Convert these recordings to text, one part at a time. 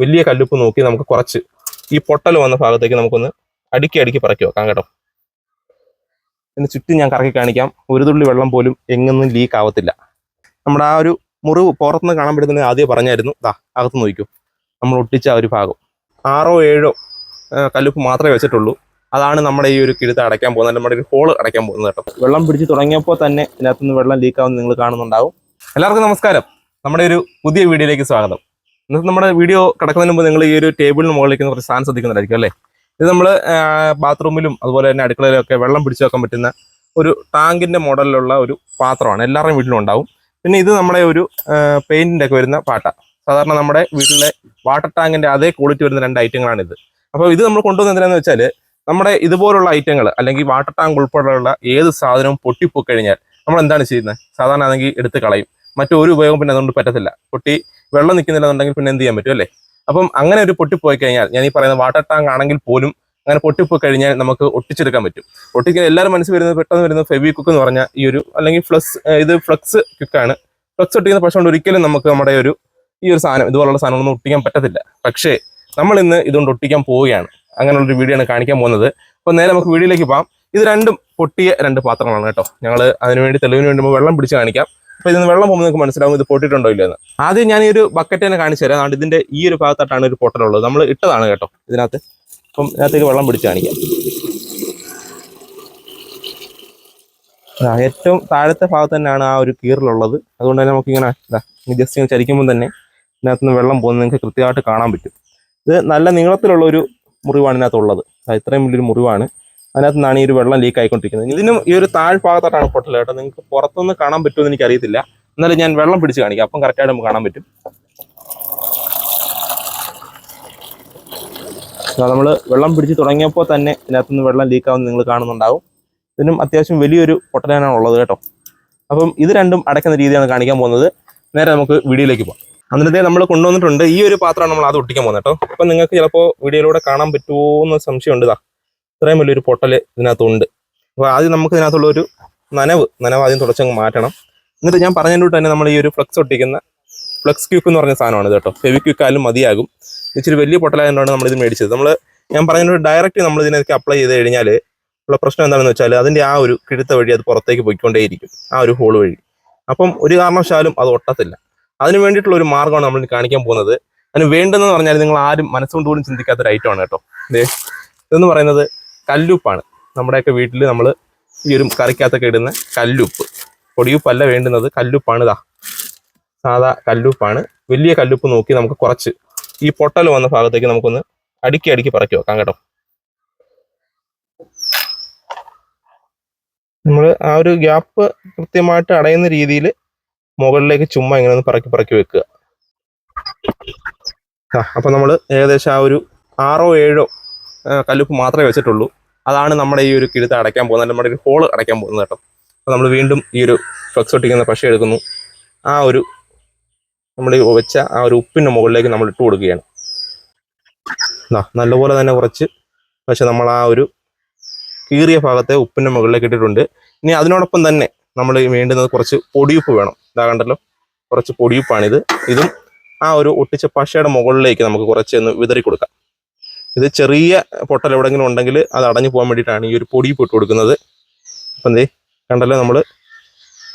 വലിയ കല്ലുപ്പ് നോക്കി നമുക്ക് കുറച്ച് ഈ പൊട്ടൽ വന്ന ഭാഗത്തേക്ക് നമുക്കൊന്ന് അടുക്കി അടുക്കി പറക്കി വെക്കാം കേട്ടോ. ഇതിന് ചുറ്റും ഞാൻ കറക്കി കാണിക്കാം. ഒരു തുള്ളി വെള്ളം പോലും എങ്ങൊന്നും ലീക്ക് ആവത്തില്ല. നമ്മുടെ ആ ഒരു മുറിവ് പുറത്തുനിന്ന് കാണാൻ പറ്റുന്നത് ആദ്യം പറഞ്ഞായിരുന്നു ദാ അകത്ത് നോക്കൂ നമ്മൾ ഒട്ടിച്ച ആ ഒരു ഭാഗം. ആറോ ഏഴോ കല്ലുപ്പ് മാത്രമേ വെച്ചിട്ടുള്ളൂ. അതാണ് നമ്മുടെ ഈ ഒരു കിഴുത്ത് അടയ്ക്കാൻ പോകുന്നത് നമ്മുടെ ഒരു ഹോൾ അടയ്ക്കാൻ പോകുന്നത് കേട്ടോ. വെള്ളം പിടിച്ച് തുടങ്ങിയപ്പോൾ തന്നെ ഇതിനകത്തുനിന്ന് വെള്ളം ലീക്ക് ആവുന്നത് നിങ്ങൾ കാണുന്നുണ്ടാവും. എല്ലാവർക്കും നമസ്കാരം. നമ്മുടെ ഒരു പുതിയ വീഡിയോയിലേക്ക് സ്വാഗതം. നമ്മുടെ വീഡിയോ കിടക്കുന്നതിന് മുമ്പ് നിങ്ങൾ ഈ ഒരു ടേബിളിന് മുകളിലേക്ക് കുറച്ച് സാധനം ശ്രദ്ധിക്കുന്നുണ്ടായിരിക്കും അല്ലേ? ഇത് നമ്മൾ ബാത്റൂമിലും അതുപോലെ തന്നെ അടുക്കളയിലും ഒക്കെ വെള്ളം പിടിച്ചു വെക്കാൻ പറ്റുന്ന ഒരു ടാങ്കിന്റെ മോഡലിലുള്ള ഒരു പാത്രമാണ്. എല്ലാവരുടെയും വീട്ടിലും ഉണ്ടാവും. പിന്നെ ഇത് നമ്മുടെ ഒരു പെയിന്റിന്റെ ഒക്കെ വരുന്ന പാട്ട. സാധാരണ നമ്മുടെ വീട്ടിലെ വാട്ടർ ടാങ്കിന്റെ അതേ ക്വാളിറ്റി വരുന്ന രണ്ട് ഐറ്റങ്ങളാണ് ഇത്. അപ്പോൾ ഇത് നമ്മൾ കൊണ്ടുവന്നത് എന്തിനാന്ന് വെച്ചാൽ നമ്മുടെ ഇതുപോലുള്ള ഐറ്റങ്ങൾ അല്ലെങ്കിൽ വാട്ടർ ടാങ്ക് ഉൾപ്പെടെയുള്ള ഏത് സാധനവും പൊട്ടിപ്പോയി കഴിഞ്ഞാൽ നമ്മൾ എന്താണ് ചെയ്യുന്നത്? സാധാരണ ആണെങ്കിൽ എടുത്ത് കളയും. മറ്റൊരു ഉപയോഗം പിന്നെ അതുകൊണ്ട് പറ്റത്തില്ല. പൊട്ടി വെള്ളം നിൽക്കുന്നില്ലെന്നുണ്ടെങ്കിൽ പിന്നെ എന്ത് ചെയ്യാൻ പറ്റും അല്ലേ? അപ്പം അങ്ങനെ ഒരു പൊട്ടിപ്പോയി കഴിഞ്ഞാൽ ഞാൻ ഈ പറയുന്ന വാട്ടർ ടാങ്ക് ആണെങ്കിൽ പോലും അങ്ങനെ പൊട്ടിപ്പോയി കഴിഞ്ഞാൽ നമുക്ക് ഒട്ടിച്ചെടുക്കാൻ പറ്റും. ഒട്ടിക്കാൻ എല്ലാവരും മനസ്സിൽ വരുന്നത് പെട്ടെന്ന് വരുന്നത് ഫെവി കുക്ക് എന്ന് പറഞ്ഞാൽ ഈ ഒരു അല്ലെങ്കിൽ ഫ്ലക്സ് ഇത് ഫ്ലക്സ് കുക്കാണ് ഫ്ലക്സ് ഒട്ടിക്കുന്ന പക്ഷേ കൊണ്ട് ഒരിക്കലും നമുക്ക് നമ്മുടെ ഒരു ഈ ഒരു സാധനം ഇതുപോലുള്ള സാധനങ്ങളൊന്നും ഒട്ടിക്കാൻ പറ്റത്തില്ല. പക്ഷേ നമ്മൾ ഇന്ന് ഇതുകൊണ്ട് ഒട്ടിക്കാൻ പോവുകയാണ്. അങ്ങനെയുള്ളൊരു വീഡിയോ ആണ് കാണിക്കാൻ പോകുന്നത്. അപ്പോൾ നേരെ നമുക്ക് വീഡിയോയിലേക്ക് പോകാം. ഇത് രണ്ടും പൊട്ടിയ രണ്ട് പാത്രങ്ങളാണ് കേട്ടോ. ഞങ്ങൾ അതിനുവേണ്ടി തെളിവിന് വേണ്ടി വെള്ളം പിടിച്ച് കാണിക്കാം. അപ്പോൾ ഇതിന് വെള്ളം പോകുമ്പോൾ നിങ്ങൾക്ക് മനസ്സിലാവും ഇത് പൊട്ടിയിട്ടുണ്ടോ ഇല്ലെന്ന് ആദ്യം ഞാൻ ഈ ഒരു ബക്കറ്റ് തന്നെ കാണിച്ചു തരാം. അതുകൊണ്ട് ഇതിന്റെ ഈ ഒരു ഭാഗത്തായിട്ടാണ് ഒരു പൊട്ടലുള്ളത് നമ്മൾ ഇട്ടതാണ് കേട്ടോ ഇതിനകത്ത്. അപ്പം ഇതിനകത്തേക്ക് വെള്ളം പിടിച്ച് കാണിക്കാം. ഏറ്റവും താഴത്തെ ഭാഗത്ത് തന്നെയാണ് ആ ഒരു കീറിലുള്ളത്. അതുകൊണ്ട് തന്നെ നമുക്കിങ്ങനെ ജസ്റ്റ് ഇങ്ങനെ ചരിക്കുമ്പോൾ തന്നെ ഇതിനകത്ത് നിന്ന് വെള്ളം പോകുന്നത് നിങ്ങൾക്ക് കൃത്യമായിട്ട് കാണാൻ പറ്റും. ഇത് നല്ല നീളത്തിലുള്ള ഒരു മുറിവാണ് ഇതിനകത്തുള്ളത്. ഇത്രയും വലിയൊരു മുറിവാണ്. അതിനകത്ത് നിന്നാണ് ഈ ഒരു വെള്ളം ലീക്ക് ആയിക്കൊണ്ടിരിക്കുന്നത്. ഇതിനും ഈ ഒരു താഴ്ഭാഗത്തായിട്ടാണ് പൊട്ടൽ കേട്ടോ. നിങ്ങൾക്ക് പുറത്തുനിന്ന് കാണാൻ പറ്റുമെന്ന് എനിക്ക് അറിയത്തില്ല എന്നാലും ഞാൻ വെള്ളം പിടിച്ച് കാണിക്കാം. അപ്പം കറക്റ്റായിട്ട് നമുക്ക് കാണാൻ പറ്റും. നമ്മൾ വെള്ളം പിടിച്ച് തുടങ്ങിയപ്പോൾ തന്നെ ഇതിനകത്ത് നിന്ന് വെള്ളം ലീക്ക് ആവുന്നത് നിങ്ങൾ കാണുന്നുണ്ടാവും. ഇതിനും അത്യാവശ്യം വലിയൊരു പൊട്ടലാണ് ഉള്ളത് കേട്ടോ. അപ്പം ഇത് രണ്ടും അടയ്ക്കുന്ന രീതിയാണ് കാണിക്കാൻ പോകുന്നത്. നേരെ നമുക്ക് വീഡിയോയിലേക്ക് പോകാം അന്നത്തെ നമ്മൾ കൊണ്ടുവന്നിട്ടുണ്ട്. ഈ ഒരു പാത്രമാണ് നമ്മൾ അത് ഒട്ടിക്കാൻ പോകുന്നത് കേട്ടോ. അപ്പം നിങ്ങൾക്ക് ചിലപ്പോൾ വീഡിയോയിലൂടെ കാണാൻ പറ്റുമോ എന്ന് സംശയമുണ്ട് ഇതാ. ഇത്രയും വലിയൊരു പൊട്ടൽ ഇതിനകത്തുണ്ട്. അപ്പോൾ ആദ്യം നമുക്ക് ഇതിനകത്തുള്ള ഒരു നനവ് നനവ് ആദ്യം തുടച്ചങ്ങ് മാറ്റണം. എന്നിട്ട് ഞാൻ പറഞ്ഞതിന്റെ തന്നെ നമ്മൾ ഈ ഒരു ഫ്ലക്സ് ഒട്ടിക്കുന്ന ഫ്ലക്സ് ക്യൂക്ക് എന്ന് പറഞ്ഞ സാധനമാണ് കേട്ടോ. ഫെവി ക്യൂക്കാലും മതിയാകും. ഇച്ചിരി വലിയ പൊട്ടലായതുകൊണ്ടാണ് നമ്മൾ ഇത് മേടിച്ചത്. നമ്മൾ ഞാൻ പറഞ്ഞതിനോട് ഡയറക്റ്റ് നമ്മൾ ഇതിനൊക്കെ അപ്ലൈ ചെയ്ത് കഴിഞ്ഞാൽ ഉള്ള പ്രശ്നം എന്താണെന്ന് വെച്ചാൽ അതിന്റെ ആ ഒരു കിഴുത്ത വഴി അത് പുറത്തേക്ക് പോയിക്കൊണ്ടേയിരിക്കും. ആ ഒരു ഹോൾ വഴി. അപ്പം ഒരു കാരണവശാലും അത് ഒട്ടത്തില്ല. അതിന് വേണ്ടിയിട്ടുള്ള ഒരു മാർഗമാണ് നമ്മൾ കാണിക്കാൻ പോകുന്നത്. അതിന് വേണ്ടതെന്ന് പറഞ്ഞാൽ നിങ്ങൾ ആരും മനസ്സുകൊണ്ട് പോലും ചിന്തിക്കാത്ത ഒരു ഐറ്റമാണ് കേട്ടോ. ഇതെന്ന് പറയുന്നത് കല്ലുപ്പാണ്. നമ്മുടെയൊക്കെ വീട്ടിൽ നമ്മൾ ഈ ഒരു കറിക്കകത്തൊക്കെ ഇടുന്ന കല്ലുപ്പ്. പൊടിയുപ്പല്ല വേണ്ടുന്നത് കല്ലുപ്പാണ് ഇതാ സാധാ കല്ലുപ്പാണ്. വലിയ കല്ലുപ്പ് നോക്കി നമുക്ക് കുറച്ച് ഈ പൊട്ടൽ വന്ന ഭാഗത്തേക്ക് നമുക്കൊന്ന് അടുക്കി അടുക്കി പറക്കി വെക്കാം കേട്ടോ. നമ്മൾ ആ ഒരു ഗ്യാപ്പ് കൃത്യമായിട്ട് അടയുന്ന രീതിയിൽ മുകളിലേക്ക് ചുമ്മാ ഇങ്ങനെ ഒന്ന് പറക്കി പറക്കി വെക്കുക. ആ അപ്പൊ നമ്മൾ ഏകദേശം ആ ഒരു ആറോ ഏഴോ കല്ലുപ്പ് മാത്രമേ വെച്ചിട്ടുള്ളൂ. അതാണ് നമ്മുടെ ഈ ഒരു കിഴുത്ത് അടയ്ക്കാൻ പോകുന്നത്. നമ്മുടെ ഒരു ഹോൾ അടയ്ക്കാൻ പോകുന്നത് കേട്ടോ. അപ്പോൾ നമ്മൾ വീണ്ടും ഈ ഒരു ഫ്ലക്സ് ഒട്ടിക്കുന്ന പശ എടുക്കുന്നു. ആ ഒരു നമ്മൾ വെച്ച ആ ഒരു ഉപ്പിന്റെ മുകളിലേക്ക് നമ്മൾ ഇട്ട് കൊടുക്കുകയാണ്. നല്ലപോലെ തന്നെ കുറച്ച് പക്ഷെ നമ്മൾ ആ ഒരു കീറിയ ഭാഗത്തെ ഉപ്പിന്റെ മുകളിലേക്ക് ഇട്ടിട്ടുണ്ട്. ഇനി അതിനോടൊപ്പം തന്നെ നമ്മൾ വേണ്ടുന്നത് കുറച്ച് പൊടിയുപ്പ് വേണം. ഇതാ കണ്ടല്ലോ? കുറച്ച് പൊടിയുപ്പാണിത്. ഇതും ആ ഒരു ഒട്ടിച്ച പശയുടെ മുകളിലേക്ക് നമുക്ക് കുറച്ച് ഒന്ന് വിതറി കൊടുക്കാം ഇത് ചെറിയ പൊട്ടൽ എവിടെയെങ്കിലും ഉണ്ടെങ്കിൽ അത് അടഞ്ഞു പോകാൻ വേണ്ടിയിട്ടാണ് ഈ ഒരു പൊടി ഇട്ട് കൊടുക്കുന്നത്. അപ്പം എന്തേ കണ്ടല്ലോ നമ്മൾ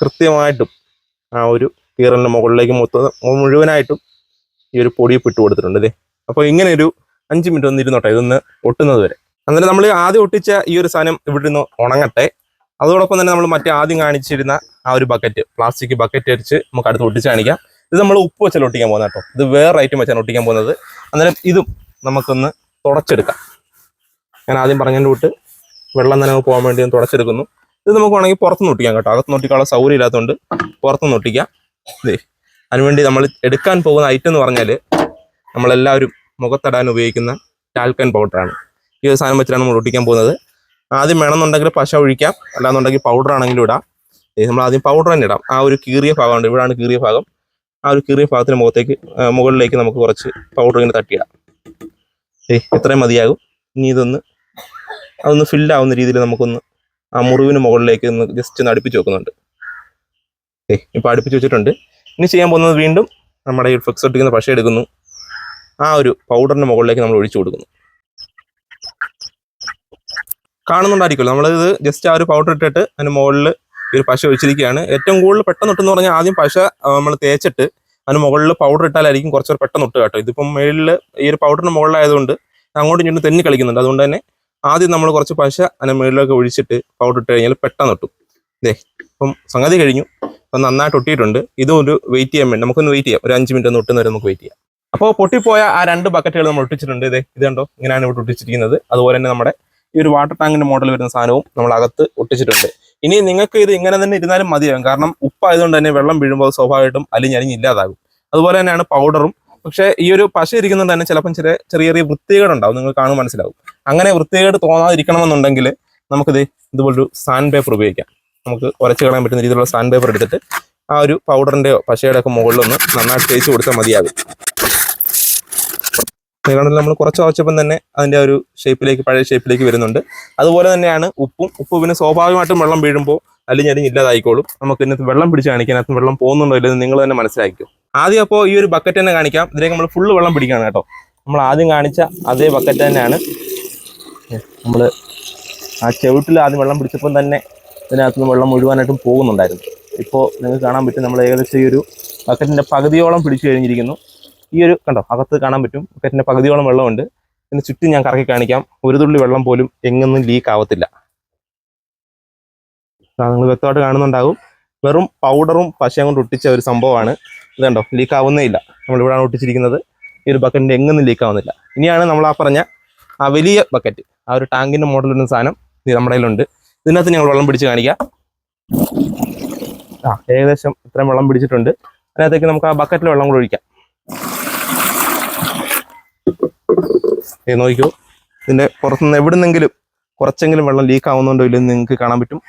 കൃത്യമായിട്ടും ആ ഒരു കീറലിന്റെ മുകളിലേക്ക് മൊത്തം മുഴുവനായിട്ടും ഈ ഒരു പൊടി ഇട്ട് കൊടുത്തിട്ടുണ്ട് ഇതേ അപ്പോൾ ഇങ്ങനെ ഒരു അഞ്ച് മിനിറ്റ് ഒന്ന് ഇരുന്നോട്ടെ ഇതൊന്ന് ഒട്ടുന്നത് വരെ. അന്നേരം നമ്മൾ ആദ്യം ഒട്ടിച്ച ഈ ഒരു സാധനം ഇവിടെ നിന്ന് ഉണങ്ങട്ടെ. അതോടൊപ്പം തന്നെ നമ്മൾ മറ്റേ ആദ്യം കാണിച്ചിരുന്ന ആ ഒരു ബക്കറ്റ് പ്ലാസ്റ്റിക് ബക്കറ്റ് അടിച്ച് നമുക്ക് അടുത്ത് ഒട്ടിച്ച് കാണിക്കാം. ഇത് നമ്മൾ ഉപ്പ് വെച്ചാൽ ഒട്ടിക്കാൻ പോകുന്നത് കേട്ടോ. ഇത് വേറെ ഐറ്റം വെച്ചാണ് ഒട്ടിക്കാൻ പോകുന്നത്. അന്നേരം ഇതും നമുക്കൊന്ന് തുടച്ചെടുക്കാം. ഞാൻ ആദ്യം പറഞ്ഞതിന്റെ വിട്ട് വെള്ളം നനവ് പോകാൻ വേണ്ടി ഞാൻ തുടച്ചെടുക്കുന്നു. ഇത് നമുക്ക് വേണമെങ്കിൽ പുറത്ത് ഒട്ടിക്കാം കേട്ടോ. അകത്ത് ഒട്ടിക്കാനുള്ള സൗകര്യം ഇല്ലാത്തതുകൊണ്ട് പുറത്തുനിന്ന് ഒട്ടിക്കാം. ഇതേ അതിനുവേണ്ടി നമ്മൾ എടുക്കാൻ പോകുന്ന ഐറ്റം എന്ന് പറഞ്ഞാൽ നമ്മളെല്ലാവരും മുഖത്തടാൻ ഉപയോഗിക്കുന്ന ടാൽക്കൻ പൗഡറാണ് ഈ ഒരു സാധനം വെച്ചിട്ടാണ് നമ്മൾ ഒട്ടിക്കാൻ പോകുന്നത്. ആദ്യം വേണമെന്നുണ്ടെങ്കിൽ പശ ഒഴിക്കാം. അല്ലാന്നുണ്ടെങ്കിൽ പൗഡർ ആണെങ്കിലും ഇടാം. നമ്മൾ ആദ്യം പൗഡർ തന്നെ ഇടാം. ആ ഒരു കീറിയ ഭാഗമുണ്ട് ഇവിടാണ് കീറിയ ഭാഗം. ആ ഒരു കീറിയ ഭാഗത്തിന് മുഖത്തേക്ക് മുകളിലേക്ക് നമുക്ക് കുറച്ച് പൗഡർ ഇങ്ങനെ തട്ടിയിടാം. ഇത്രയും മതിയാകും. ഇനി ഇതൊന്ന് അതൊന്ന് ഫില്ലാവുന്ന രീതിയിൽ നമുക്കൊന്ന് ആ മുറിവിന് മുകളിലേക്ക് ഒന്ന് ജസ്റ്റ് ഒന്ന് അടുപ്പിച്ച് വെക്കുന്നുണ്ട്. ഏ ഇപ്പം അടുപ്പിച്ച് വെച്ചിട്ടുണ്ട്. ഇനി ചെയ്യാൻ പോകുന്നത് വീണ്ടും നമ്മുടെ ഈ ഫ്ലെക്സ് ഒട്ടിക്കുന്ന പശ എടുക്കുന്നു. ആ ഒരു പൗഡറിന്റെ മുകളിലേക്ക് നമ്മൾ ഒഴിച്ചു കൊടുക്കുന്നു. കാണുന്നുണ്ടായിരിക്കുമല്ലോ. നമ്മളിത് ജസ്റ്റ് ആ ഒരു പൗഡർ ഇട്ടിട്ട് അതിന് മുകളിൽ ഒരു പശ ഒഴിച്ചിരിക്കുകയാണ്. ഏറ്റവും കൂടുതൽ പെട്ടെന്ന് ഒട്ടെന്ന് പറഞ്ഞാൽ ആദ്യം പശ നമ്മൾ തേച്ചിട്ട് അതിന് മുകളിൽ പൗഡർ ഇട്ടാലായിരിക്കും കുറച്ചുകൂടെ പെട്ടെന്ന് ഒട്ട് കേട്ടോ. ഇതിപ്പം മേളിൽ ഈ ഒരു പൗഡറിന് മുകളിലായതുകൊണ്ട് അങ്ങോട്ടും ഇങ്ങോട്ടും തെന്നി കളിക്കുന്നുണ്ട്. അതുകൊണ്ട് തന്നെ ആദ്യം നമ്മൾ കുറച്ച് പശ അതിന് മുകളിലൊക്കെ ഒഴിച്ചിട്ട് പൗഡർ ഇട്ട് കഴിഞ്ഞാൽ പെട്ടെന്ന് ഒട്ടും. ഇതേ ഇപ്പം സംഗതി കഴിഞ്ഞു. അപ്പം നന്നായിട്ട് ഒട്ടിയിട്ടുണ്ട്. ഇതും ഒരു വെയിറ്റ് ചെയ്യാൻ വേണ്ടി നമുക്കൊന്ന് വെയിറ്റ് ചെയ്യാം. ഒരു അഞ്ച് മിനിറ്റ് ഒന്ന് ഒട്ടുന്ന വരെ നമുക്ക് വെയിറ്റ് ചെയ്യാം. അപ്പോൾ പൊട്ടിപ്പോയ ആ രണ്ട് ബക്കറ്റുകൾ നമ്മൾ ഒട്ടിച്ചിട്ടുണ്ട്. ഇതേ ഇത് കണ്ടോ? ഇങ്ങനെയാണ് ഇവിടെ ഒട്ടിച്ചിരിക്കുന്നത്. അതുപോലെ തന്നെ നമ്മുടെ ഈ ഒരു വാട്ടർ ടാങ്കിന്റെ മോഡൽ വരുന്ന സാധനവും നമ്മൾ അകത്ത് ഒട്ടിച്ചിട്ടുണ്ട്. ഇനി നിങ്ങൾക്ക് ഇത് ഇങ്ങനെ തന്നെ ഇരുന്നാലും മതിയാകും. കാരണം ഉപ്പായതുകൊണ്ട് തന്നെ വെള്ളം വീഴുമ്പോൾ സ്വാഭാവികമായിട്ടും സ്വാഭാവികമായിട്ടും അലിഞ്ഞലിഞ്ഞ് ഇല്ലാതാകും. അതുപോലെ തന്നെയാണ് പൗഡറും പക്ഷേ ഈ ഒരു പശ ഇരിക്കുന്നുണ്ട് തന്നെ ചിലപ്പം ചെറിയ ചെറിയ ചെറിയ വൃത്തികേട് ഉണ്ടാവും നിങ്ങൾ കാണും മനസ്സിലാവും. അങ്ങനെ വൃത്തികേട് തോന്നാതിരിക്കണമെന്നുണ്ടെങ്കിൽ നമുക്കിത് ഇതുപോലൊരു സാൻഡ് പേപ്പർ ഉപയോഗിക്കാം. നമുക്ക് ഉരച്ച് കളയാൻ പറ്റുന്ന രീതിയിലുള്ള സാൻഡ് പേപ്പർ എടുത്തിട്ട് ആ ഒരു പൗഡറിന്റെയോ പശയുടെ ഒക്കെ മുകളിലൊന്ന് നന്നായിട്ട് തേച്ച് കൊടുത്താൽ മതിയാകും. കാരണം നമ്മൾ കുറച്ച് കുറച്ചപ്പം തന്നെ അതിന്റെ ഒരു ഷേപ്പിലേക്ക് പഴയ ഷേപ്പിലേക്ക് വരുന്നുണ്ട്. അതുപോലെ തന്നെയാണ് ഉപ്പും ഉപ്പ് പിന്നെ സ്വാഭാവികമായിട്ടും വെള്ളം വീഴുമ്പോൾ അലിഞ്ഞലിഞ്ഞ് ഇല്ലാതായിക്കോളും നമുക്ക് ഇന്നത്തെ വെള്ളം പിടിച്ച് കാണിക്കാൻ അതിനകത്ത് വെള്ളം പോകുന്നുണ്ടോ ഇല്ലെന്ന് നിങ്ങൾ തന്നെ മനസ്സിലാക്കും ആദ്യം അപ്പോൾ ഈ ഒരു ബക്കറ്റ് തന്നെ കാണിക്കാം. ഇതിലേക്ക് നമ്മൾ ഫുള്ള് വെള്ളം പിടിക്കുകയാണ് കേട്ടോ. നമ്മൾ ആദ്യം കാണിച്ച അതേ ബക്കറ്റ് തന്നെയാണ്. നമ്മൾ ആ ചവിട്ടിൽ ആദ്യം വെള്ളം പിടിച്ചപ്പം തന്നെ ഇതിനകത്ത് വെള്ളം മുഴുവനായിട്ടും പോകുന്നുണ്ടായിരുന്നു. ഇപ്പോൾ നിങ്ങൾക്ക് കാണാൻ പറ്റും നമ്മൾ ഏകദേശം ഈ ഒരു ബക്കറ്റിന്റെ പകുതിയോളം പിടിച്ചു കഴിഞ്ഞിരിക്കുന്നു. ഈ ഒരു കണ്ടോ അകത്ത് കാണാൻ പറ്റും. കറ്റിന്റെ പകുതിയോളം വെള്ളമുണ്ട്. ഇതിന് ചുറ്റും ഞാൻ കറക്കി കാണിക്കാം. ഒരു തുള്ളി വെള്ളം പോലും എങ്ങൊന്നും ലീക്ക് ആവത്തില്ല. നിങ്ങൾ വ്യക്തമായിട്ട് കാണുന്നുണ്ടാകും. വെറും പൗഡറും പശയും കൊണ്ട് ഒട്ടിച്ച ഒരു സംഭവമാണ്. ഇത് കണ്ടോ ലീക്ക് ആവുന്നേ ഇല്ല. നമ്മൾ ഇവിടെയാണ് ഒട്ടിച്ചിരിക്കുന്നത്. ഈ ഒരു ബക്കറ്റിന്റെ എങ്ങൊന്നും ലീക്ക് ആവുന്നില്ല. ഇനിയാണ് നമ്മൾ ആ പറഞ്ഞ ആ വലിയ ബക്കറ്റ് ആ ഒരു ടാങ്കിന്റെ മോഡൽ വരുന്ന സാധനം ഇത് നമ്മുടെ കയ്യിലുണ്ട്. ഇതിനകത്ത് ഞങ്ങൾ വെള്ളം പിടിച്ച് കാണിക്കാം. ആ ഏകദേശം ഇത്രയും വെള്ളം പിടിച്ചിട്ടുണ്ട്. അതിനകത്തേക്ക് നമുക്ക് ആ ബക്കറ്റിൽ വെള്ളം കൂടെ ഒഴിക്കാം. ഇത് നോക്കിക്കോ. ഇതിന്റെ പുറത്തുനിന്ന് എവിടുന്നെങ്കിലും കുറച്ചെങ്കിലും വെള്ളം ലീക്ക് ആവുന്നുണ്ടോ ഇല്ലെന്ന് നിങ്ങൾക്ക് കാണാൻ പറ്റും.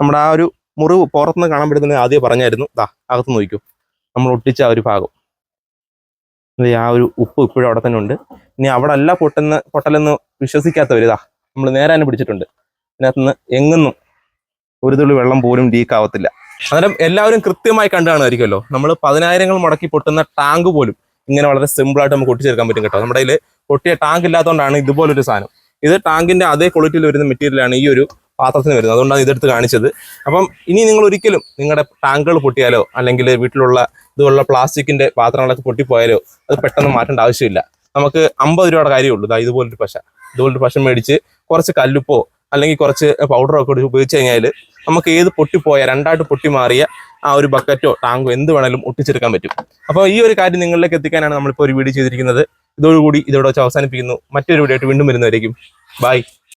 നമ്മുടെ ആ ഒരു മുറിവ് പുറത്തുനിന്ന് കാണാൻ പറ്റുന്നത് ആദ്യം പറഞ്ഞായിരുന്നു. ദാ അകത്ത് നോക്കിക്കോ. നമ്മൾ ഒട്ടിച്ച ആ ഒരു ഭാഗം. ആ ഒരു ഉപ്പ് ഇപ്പോഴും അവിടെ തന്നെ ഉണ്ട്. ഇനി അവിടെ അല്ല പൊട്ടുന്ന പൊട്ടലെന്ന് വിശ്വസിക്കാത്തവർ ഇതാ നമ്മൾ തന്നെ പിടിച്ചിട്ടുണ്ട്. ഇതിനകത്തുനിന്ന് എങ്ങൊന്നും ഒരു തുള്ളി വെള്ളം പോലും ലീക്ക് ആവത്തില്ല. അന്നേരം എല്ലാവരും കൃത്യമായി കണ്ടു കാണുമായിരിക്കുമല്ലോ നമ്മൾ പതിനായിരങ്ങൾ മുടക്കി പൊട്ടുന്ന ടാങ്ക് പോലും ഇങ്ങനെ വളരെ സിമ്പിൾ ആയിട്ട് നമുക്ക് ഒട്ടിച്ചെടുക്കാൻ പറ്റും കേട്ടോ. നമ്മുടെ കയ്യിൽ പൊട്ടിയ ടാങ്ക് ഇല്ലാത്തതുകൊണ്ടാണ് ഇതുപോലൊരു സാധനം. ഇത് ടാങ്കിന്റെ അതേ ക്വാളിറ്റിയിൽ വരുന്ന മെറ്റീരിയലാണ് ഈ ഒരു പാത്രത്തിന് വരുന്നത്. അതുകൊണ്ടാണ് ഇതെടുത്ത് കാണിച്ചത്. അപ്പം ഇനി നിങ്ങൾ ഒരിക്കലും നിങ്ങളുടെ ടാങ്കുകൾ പൊട്ടിയാലോ അല്ലെങ്കിൽ വീട്ടിലുള്ള ഇതുപോലുള്ള പ്ലാസ്റ്റിക്കിന്റെ പാത്രങ്ങളൊക്കെ പൊട്ടിപ്പോയാലോ അത് പെട്ടെന്ന് മാറ്റേണ്ട ആവശ്യമില്ല. നമുക്ക് അമ്പത് രൂപയുടെ കാര്യമുള്ളൂ ഇതാ ഇതുപോലൊരു പശ. ഇതുപോലൊരു പശ മേടിച്ച് കുറച്ച് കല്ലുപ്പോ അല്ലെങ്കിൽ കുറച്ച് പൗഡറോ ഒക്കെ ഉപയോഗിച്ച് കഴിഞ്ഞാൽ നമുക്ക് ഏത് പൊട്ടിപ്പോയ രണ്ടായിട്ട് പൊട്ടി മാറിയ ആ ഒരു ബക്കറ്റോ ടാങ്കോ എന്ത് വേണേലും ഒട്ടിച്ചെടുക്കാൻ പറ്റും. അപ്പോൾ ഈ ഒരു കാര്യം നിങ്ങളിലേക്ക് എത്തിക്കാനാണ് നമ്മളിപ്പോൾ ഒരു വീഡിയോ ചെയ്തിരിക്കുന്നത്. ഇതോടുകൂടി ഇതോടെ വെച്ച് അവസാനിപ്പിക്കുന്നു. മറ്റൊരു വീഡിയോ ആയിട്ട് വീണ്ടും വരുന്നതായിരിക്കും ബൈ.